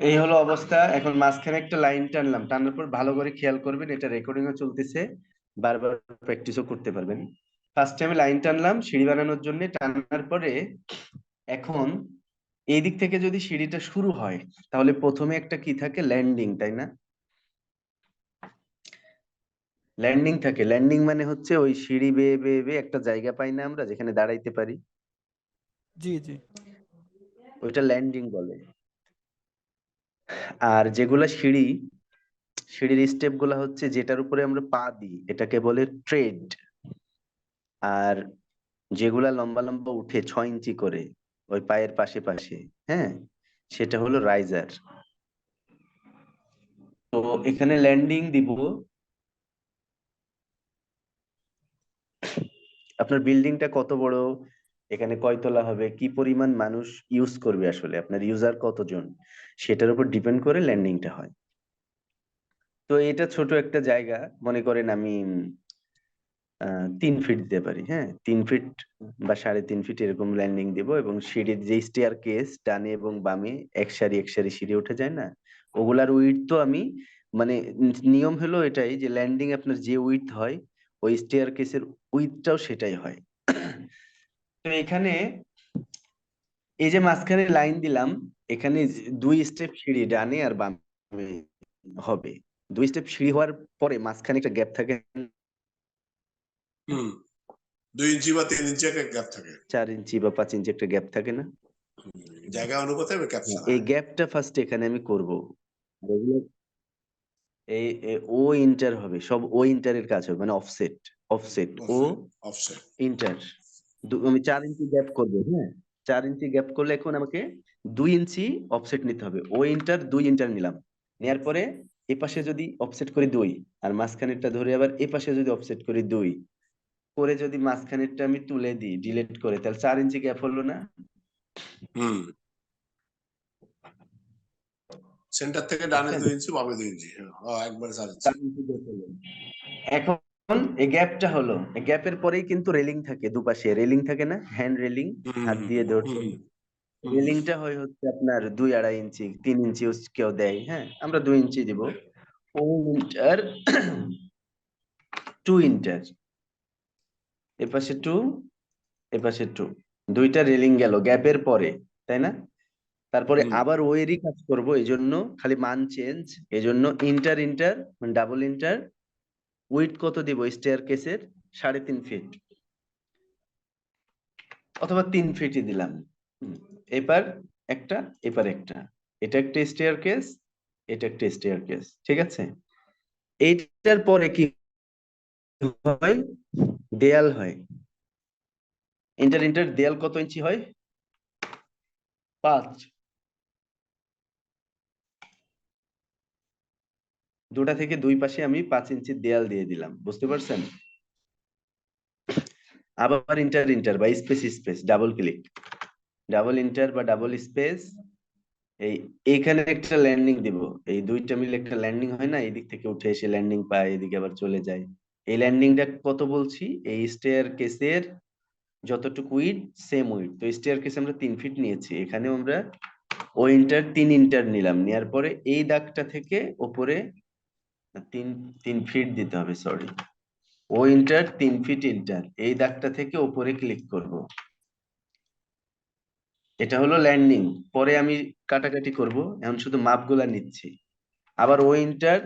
এই হলো অবস্থা। এখন মাঝখানে একটা লাইন টানলাম। টানার পর ভালো করে খেয়াল করবেন এটা রেকর্ডিং ও চলতেছে। বারবার প্র্যাকটিসও করতে পারবেন। ফার্স্ট টাইমে লাইন টানলাম সিঁড়ি বানানোর জন্য। টানার পরে এখন এই দিক থেকে যদি সিঁড়িটা শুরু হয় তাহলে প্রথমে একটা কি থাকে? ল্যান্ডিং তাই না? ল্যান্ডিং থাকে। ল্যান্ডিং মানে হচ্ছে ওই সিঁড়ি বেয়ে বেয়ে বেয়ে একটা জায়গা পাই না আমরা যেখানে দাঁড়াইতে পারি। জি জি। ওইটা ল্যান্ডিং বলে। আর যেগুলা সিঁড়ি, সিঁড়ির স্টেপগুলা হচ্ছে যেটার উপরে আমরা পা দিই, এটাকে বলে ট্রেড আর যেগুলা লম্বা লম্বা উঠে ছয় ইঞ্চি করে, ওই পায়ের পাশে পাশে হ্যাঁ? সেটা হলো রাইজার তো এখানে ল্যান্ডিং দিব। আপনার বিল্ডিংটা কত বড়? এখানে কয়তলা হবে? কি পরিমাণ মানুষ ইউজ করবে আসলে? আপনার ইউজার কতজন? সেটার উপর ডিপেন্ড করে ল্যান্ডিংটা হয়। তো এটা ছোট একটা জায়গা। মনে করেন আমি তিন ফিট দিতে পারি হ্যাঁ? তিন ফিট বা সাড়ে তিন ফিট এরকম ল্যান্ডিং দিব এবং সিঁড়ির যে স্টেয়ার কেস ডানে এবং বামে এক সারি এক সারি সিঁড়ি উঠে যায় না? ওগুলার উইড তো আমি মানে নিয়ম হলো এটাই যে ল্যান্ডিং আপনার যে উইথ হয়, ওই স্টেয়ার কেসের উইথটাও সেটাই হয়। এখানে এই যে মাঝখানে লাইন দিলাম এখানে দুই স্টেপ সিঁড়ি ডানে আর বামে হবে। দুই স্টেপ সিঁড়ি হওয়ার পরে মাঝখানে একটা গ্যাপ থাকে। হুম দুই ইঞ্চি বা তিন ইঞ্চি একটা গ্যাপ থাকে। চার ইঞ্চি বা পাঁচ ইঞ্চি একটা গ্যাপ থাকে না? জায়গা অনুপাতে ক্যাপচার এই গ্যাপটা ফার্স্ট এখানে আমি করব। এই ও ইন্টার হবে সব ও ইন্টারের কাজ হবে মানে offset offset O offset enter আমি চার ইঞ্চি গ্যাপ করব হ্যাঁ? চার ইঞ্চি গ্যাপ করলে এখন আমাকে দুই ইঞ্চি অফসেট নিতে হবে। ও ইন্টার দুই ইন্টার নিলাম। নেয়ার পরে এ পাশে যদি অফসেট করি দুই আর মাঝখানেরটা ধরে আবার এ পাশে যদি অফসেট করি দুই করে যদি মাঝখানেরটা আমি তুলে দিই ডিলেট করে তাহলে চার ইঞ্চি গ্যাপ হলো না? হুম। সেন্টার থেকে ডানে দুই ইঞ্চি বামে দুই ইঞ্চি হ্যাঁ, একবারে চার ইঞ্চি। এখন এই গ্যাপটা হলো। এই গ্যাপের পরেই কিন্তু রেলিং থাকে দুপাশে। রেলিং থাকে না? হ্যান্ড রেলিং হাত দিয়ে ধরছে রেলিংটা হয় হচ্ছে আপনার দুই আড়াই ইঞ্চি তিন ইঞ্চি কেউ দেয় হ্যাঁ? আমরা দুই ইঞ্চি দিব। Inter to inter. এপাশে টু এপাশে টু। দুইটা রেলিং গেল গ্যাপের পরে তাই না? তারপরে আবার ওয়েরই কাজ করব এই জন্য খালি মান চেঞ্জ এই জন্য ইন্টার ইন্টার মানে ডাবল ইন্টার উইথ কত দিব? স্টেয়ার কেসের সাড়ে তিন ফিট অথবা তিন ফিটই দিলাম। এবার একটা এবার একটা। এটা একটা স্টেয়ার কেস এটা একটা স্টেয়ার কেস ঠিক আছে? এইটার পরে কি হয়? দেয়াল হয়। ইন্টার ইন্টার দেয়াল কত ইঞ্চি হয়? পাঁচ। দুটা থেকে দুই পাশে আমি পাঁচ ইঞ্চি দেয়াল দিয়ে দিলাম, বুঝতে পারছেন? আবার ইন্টার ইন্টার বা space space double click double inter বা ডাবল স্পেস এই এইখানে একটা ল্যান্ডিং দিব। এই দুইটা মিলে একটা ল্যান্ডিং হয় না এই দিক থেকে উঠে এসে ল্যান্ডিং পায়, এদিকে আবার চলে যায়। এই ল্যান্ডিংটা কত বলছি? এই স্টেয়ার কেসের যতটুকু উইড সেম উইড তো স্টেয়ার কেসে আমরা তিন ফিট নিয়েছি, এখানেও আমরা ও ইন্টার তিন ইন্টার নিলাম। নেওয়ার পরে এই দাগটা থেকে ওপরে তিন তিন ফিট দিতে হবে সরি ও ইন্টার তিন ফিট ইন্টার এই দাগটা থেকে ওপরে ক্লিক করব। এটা হলো ল্যান্ডিং পরে আমি কাটাকাটি করব। এখন শুধু মাপগুলা নিচ্ছি। আবার ও ইন্টার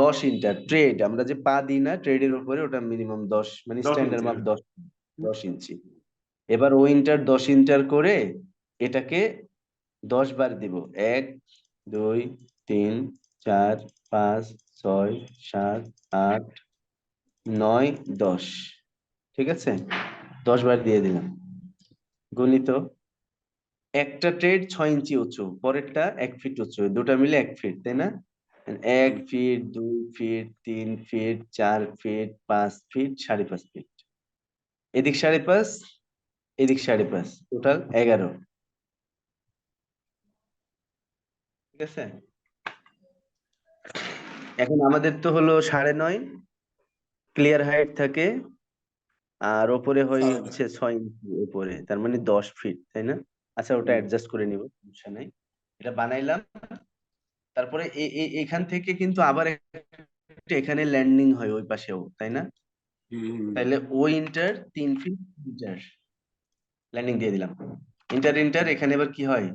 দশ ইন্টার ট্রেড আমরা যে পা দিই না ট্রেডের উপরে ওটা মিনিমাম দশ মানে 10 স্ট্যান্ডার্ড মাপ। দশ দশ ইঞ্চি এবার ও ইন্টার দশ ইন্টার করে এটাকে দশ বার দিব। এক দুই তিন চার, পাঁচ, ছয়, সাত, আট, নয়, দশ। ঠিক আছে? দশ বার দিয়ে দিলাম। গণিত, একটা ট্রেড ছয় ইঞ্চি উঁচু, পরেরটা এক ফিট উঁচু দুটা মিলে এক ফিট, তাই না? এক ফিট, দুই ফিট, তিন ফিট, চার ফিট, পাঁচ ফিট, সাড়ে পাঁচ ফিট। এদিক সাড়ে পাঁচ, এদিক সাড়ে পাঁচ টোটাল এগারো। ঠিক আছে? এখন আমাদের তো হলো সাড়ে নয় ক্লিয়ার হাইট থাকে আর ওপরে হয় হচ্ছে ছয় ইঞ্চি উপরে তার মানে দশ ফিট তাই না? আচ্ছা ওটা অ্যাডজাস্ট করে নিব সমস্যা নাই। এটা বানাইলাম তারপরে এখান থেকে কিন্তু আবার এখানে ল্যান্ডিং হয় ওই পাশেও তাই না? তাহলে ও ইন্টার তিন ফিট ইন্টার ল্যান্ডিং দিয়ে দিলাম। ইন্টার ইন্টার এখানে এবার কি হয়?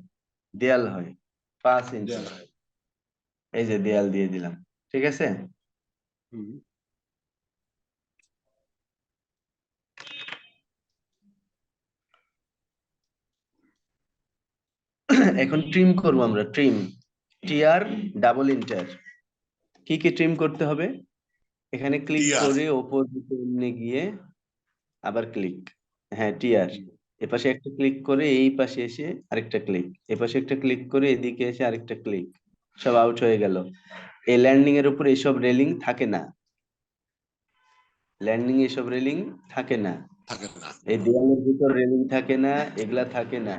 দেয়াল হয় পাঁচ ইঞ্চি হয়। এই যে দেয়াল দিয়ে দিলাম। ঠিক আছে? এখন ট্রিম করব আমরা ট্রিম টিআর ডাবল ইন্টার কি কি ট্রিম করতে হবে? এখানে ক্লিক করে ওপর দিকে এমনি গিয়ে আবার ক্লিক হ্যাঁ টিআর এপাশে একটা ক্লিক করে এই পাশে এসে আরেকটা ক্লিক এপাশে একটা ক্লিক করে এদিকে এসে আরেকটা ক্লিক সব আউট হয়ে গেল। এই ল্যান্ডিং এর উপর এসব রেলিং থাকে না। ল্যান্ডিং এসব রেলিং থাকে না। থাকে না। এই দেওয়ালের ভিতর রেলিং থাকে না এগুলা থাকে না।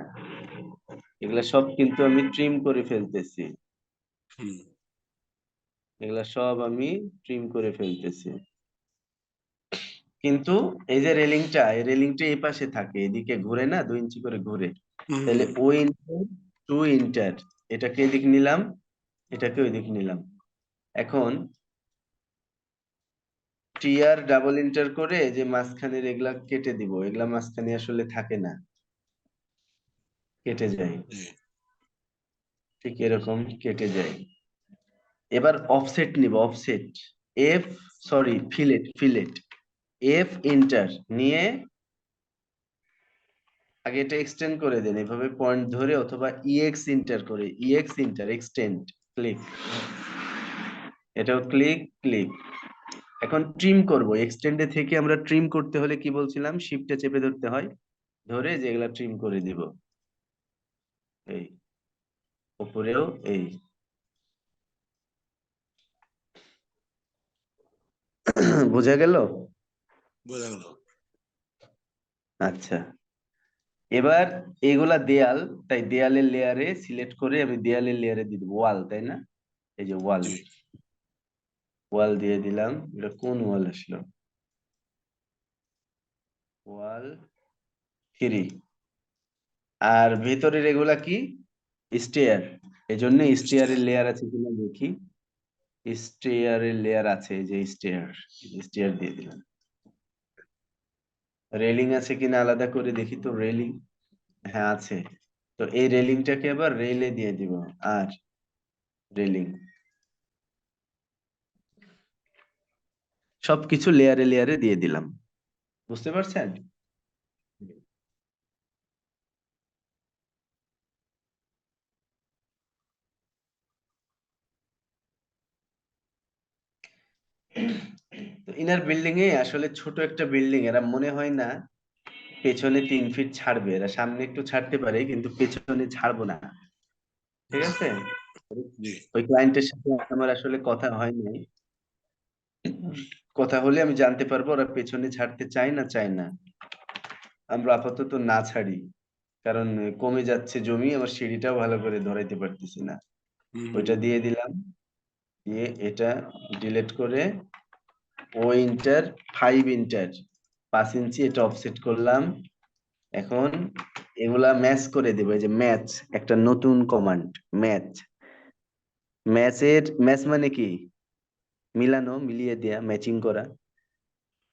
এগুলা সব কিন্তু আমি ট্রিম করে ফেলতেছি। এগুলা সব আমি ট্রিম করে ফেলতেছি। কিন্তু এই যে রেলিংটা এই রেলিংটা এই পাশে থাকে এদিকে ঘুরে না দুই ইঞ্চি করে ঘুরে। তাহলে ও ইন্টার টু ইন্টার এটাকে এদিক নিলাম এটাকে ওইদিক নিলাম। এখন টিআর ডাবল ইন্টার করে যে মাঝখানের এগুলা কেটে দিব, এগুলা মাঝখানে আসলে থাকে না। কেটে যায়। ঠিক এরকম কেটে যায়। এবার অফসেট নিব offset F sorry fillet fillet F enter নিয়ে আগে এটা এক্সটেন্ড করে দেন, এভাবে পয়েন্ট ধরে অথবা ইএক্স ইন্টার করে ইএক্স ইন্টার এক্সটেন্ড ক্লিক এটাও ক্লিক ক্লিক এখন ট্রিম করব। এক্সটেন্ডে থেকে আমরা ট্রিম করতে হলে কি বলছিলাম? শিফটে চেপে ধরতে হয়। ধরে যেগুলা ট্রিম করে দিব। এই উপরেও এই। বোঝা গেল? বোঝা গেল। আচ্ছা। এবার এগুলা দেয়াল তাই দেয়ালের লেয়ারে সিলেক্ট করে আমি দেয়ালের লেয়ারে দিয়ে দেবো। ওয়াল তাই না? এই যে ওয়াল ওয়াল দিয়ে দিলাম। এটা কোন ওয়াল আসলো? ওয়াল থ্রি। আর ভেতরের এগুলা কি? স্টেয়ার। এই জন্য স্টেয়ারের লেয়ার আছে কিনা দেখি। স্টেয়ারের লেয়ার আছে যে স্টেয়ার। স্টেয়ার দিয়ে দিলাম। রেলিং আছে কিনা আলাদা করে দেখি তো, রেলিং। হ্যাঁ আছে। তো এই রেলিংটাকে আবার রেলে দিয়ে দিব। আর রেলিং। সবকিছু লেয়ারে লেয়ারে দিয়ে দিলাম। বুঝতে পারছেন? তো ইনার বিল্ডিং এ আসলে ছোট একটা বিল্ডিং এরা মনে হয় না পেছনে তিন ফিট ছাড়বে। এরা সামনে একটু ছাড়তে পারে, কিন্তু পেছনে ছাড়বো না। ঠিক আছে? ওই ক্লায়েন্টের সাথে আমার আসলে কথা হয়নি কথা হলে আমি জানতে পারব ওরা পেছনে ছাড়তে চায় না চায় না। আমরা আপাতত না ছাড়ি কারণ কমে যাচ্ছে জমি আমার সিঁড়িটাও ভালো করে ধরাইতে পারতেছি না। ওইটা দিয়ে দিলাম দিয়ে এটা ডিলিট করে ও ইন্টার ফাইভ ইন্টার পাঁচ ইঞ্চি এটা অফসেট করলাম। এখন এগুলা ম্যাচ করে দেবো যে ম্যাচ একটা নতুন কমান্ড ম্যাচ ম্যাচের ম্যাচ মানে কি? মিলানো, মিলিয়ে দেয়া ম্যাচিং করা।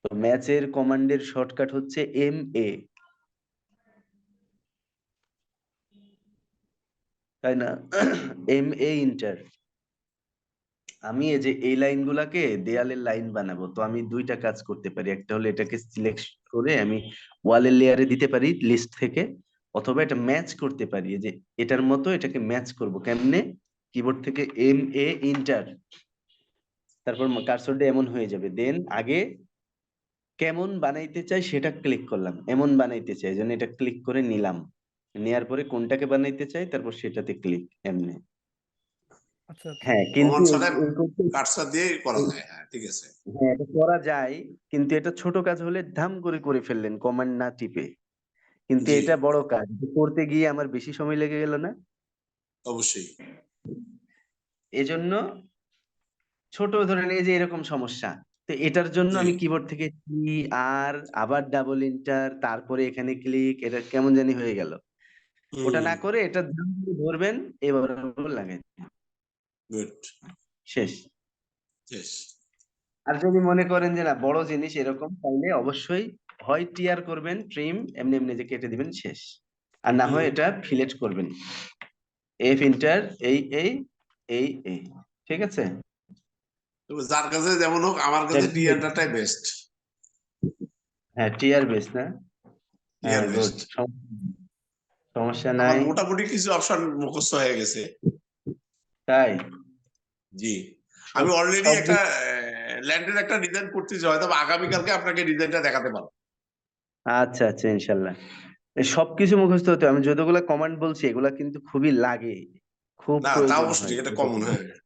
তো ম্যাচের কমান্ডের শর্টকাট হচ্ছে এম এ। তাই না? M A enter. আমি এই যে এই লাইনগুলাকে দেয়ালের লাইন বানাবো, তো আমি দুইটা কাজ করতে পারি। একটা হলো এটাকে সিলেক্ট করে আমি ওয়ালের লেয়ারে দিতে পারি লিস্ট থেকে, অথবা এটা ম্যাচ করতে পারি। যে এটার মতো এটাকে ম্যাচ করব। কেমনে? কিবোর্ড থেকে এম এ ইন্টার। তারপর কার্সরটা এমন হয়ে যাবে। দেন আগে কেমন বানাইতে চাই সেটা ক্লিক করলাম। এমন বানাইতে চাই জন্য এটা ক্লিক করে নিলাম। নেয়ার পরে কোনটাকে বানাইতে চাই তারপর সেটাতে ক্লিক এমনি। আচ্ছা আচ্ছা। হ্যাঁ কিন্তু দিয়ে করা যায় হ্যাঁ ঠিক আছে। হ্যাঁ এটা করা যায় কিন্তু এটা ছোট কাজ হলে ধাম করে করে ফেললেন কমান্ড না টিপে। কিন্তু এটা বড় কাজ করতে গিয়ে আমার বেশি সময় লেগে গেল না? অবশ্যই। এজন্য ছোট ধরেন এই যে এরকম সমস্যা তো এটার জন্য আমি কিবোর্ড থেকে টি আর আবার ডাবল ইন্টার তারপরে এখানে ক্লিক এটা কেমন জানি হয়ে গেল। ওটা না করে এটা ধরবেন এবার লাগাই গুড শেষ। শেষ আর যদি মনে করেন যে না বড় জিনিস এরকম তাইলে অবশ্যই হয় টিয়ার করবেন ট্রিম এমনি এমনি যে কেটে দিবেন শেষ। আর না হয় এটা ফিলেট করবেন। এফ ইন্টার এই এই এই এই। ঠিক আছে? যার কাছে যেমন হোক আমার কাছে That- টি এন্টারটাই বেস্ট হ্যাঁ টিয়ার বেস না? হ্যাঁ সমস্যা নাই। মোটামুটি কিছু অপশন মুখস্থ হয়ে গেছে। তাই? জি। আমি অলরেডি একটা ল্যান্ডের একটা ডিজাইন করতেছি হয়তো বা আগামীকালকে আপনাকে ডিজাইনটা দেখাতে পারব। আচ্ছা আচ্ছা ইনশাল্লাহ। এই সবকিছু মুখস্থ হতে হবে। আমি যতগুলা কমান্ড বলছি এগুলা কিন্তু খুবই লাগে। খুব না অবশ্যই। এটা কমন হ্যাঁ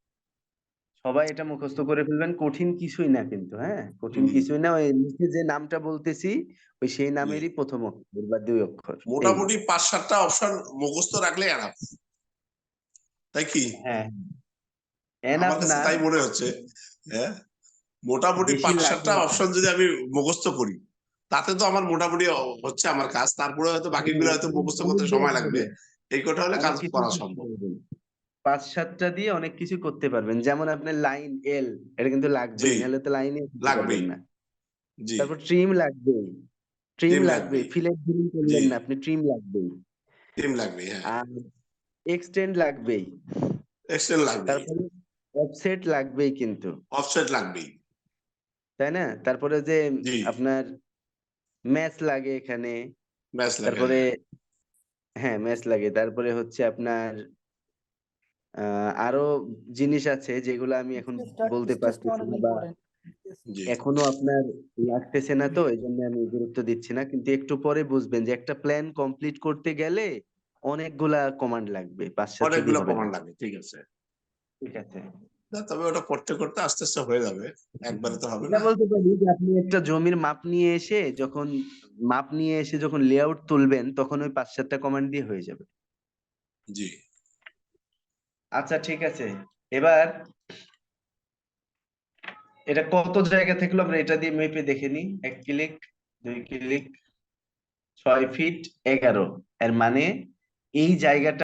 সবাই এটা মুখস্থ করে ফেলবেন কঠিন কিছুই না কিন্তু হ্যাঁ? কঠিন কিছুই না ওই নিচে যে নামটা বলতেছি ওই সেই নামেরই প্রথম অক্ষর বা দুই অক্ষর মোটামুটি পাঁচ সাতটা অপশন মুখস্থ রাখলে এনাফ তাই কি? হ্যাঁ এনাফ না। তাই মনে হচ্ছে হ্যাঁ? মোটামুটি পাঁচ সাতটা অপশন যদি আমি মুখস্থ করি তাতে তো আমার মোটামুটি হচ্ছে আমার কাজ তারপরে হয়তো বাকিগুলো হয়তো মুখস্থ করতে সময় লাগবে এই কটা হলে কাজ করা সম্ভব। পাঁচ সাতটা দিয়ে অনেক কিছু করতে পারবেন। যেমন আপনার লাইন এল এটা কিন্তু লাগবে। নাহলে তো লাইনে লাগবেই। না। জি। তারপর ট্রিম লাগবে ট্রিম লাগবে। ফিলেট ধরুন করলেন না আপনি ট্রিম লাগবে টিম লাগবে হ্যাঁ। এক্সটেন্ড লাগবেই। এক্সেল লাগবে তারপরে অফসেট লাগবেই কিন্তু। অফসেট লাগবেই। তাই না? তারপরে যে। আপনার ম্যাচ লাগে এখানে ম্যাচ লাগে তারপরে হ্যাঁ। ম্যাচ লাগে। তারপরে হচ্ছে আপনার আহ, আরও জিনিস আছে যেগুলো আমি এখন বলতে পারতেছি না বা এখনও আপনার লাগতেছে না তো এই জন্য আমি গুরুত্ব দিচ্ছি না। কিন্তু একটু পরে বুঝবেন যে একটা প্ল্যান কমপ্লিট করতে গেলে অনেকগুলা কমান্ড লাগবে পাঁচ সাতটা দিয়ে অনেকগুলো কমান্ড লাগবে ঠিক আছে। ঠিক আছে। না, তবে ওটা করতে করতে আস্তে আস্তে হয়ে যাবে। একবারে তো হবে না। বলতে পারি যে আপনি একটা জমির মাপ নিয়ে এসে যখন মাপ নিয়ে এসে যখন লেআউট তুলবেন তখন ওই পাঁচ সাতটা কমান্ড দিয়ে হয়ে যাবে। জি। আচ্ছা ঠিক আছে। এবার এটা কত জায়গা থাকল আমরা এটা দিয়ে মেপে দেখে নি এক ক্লিক দুই ক্লিক ছয় ফিট এগারো। এর মানে এই জায়গাটা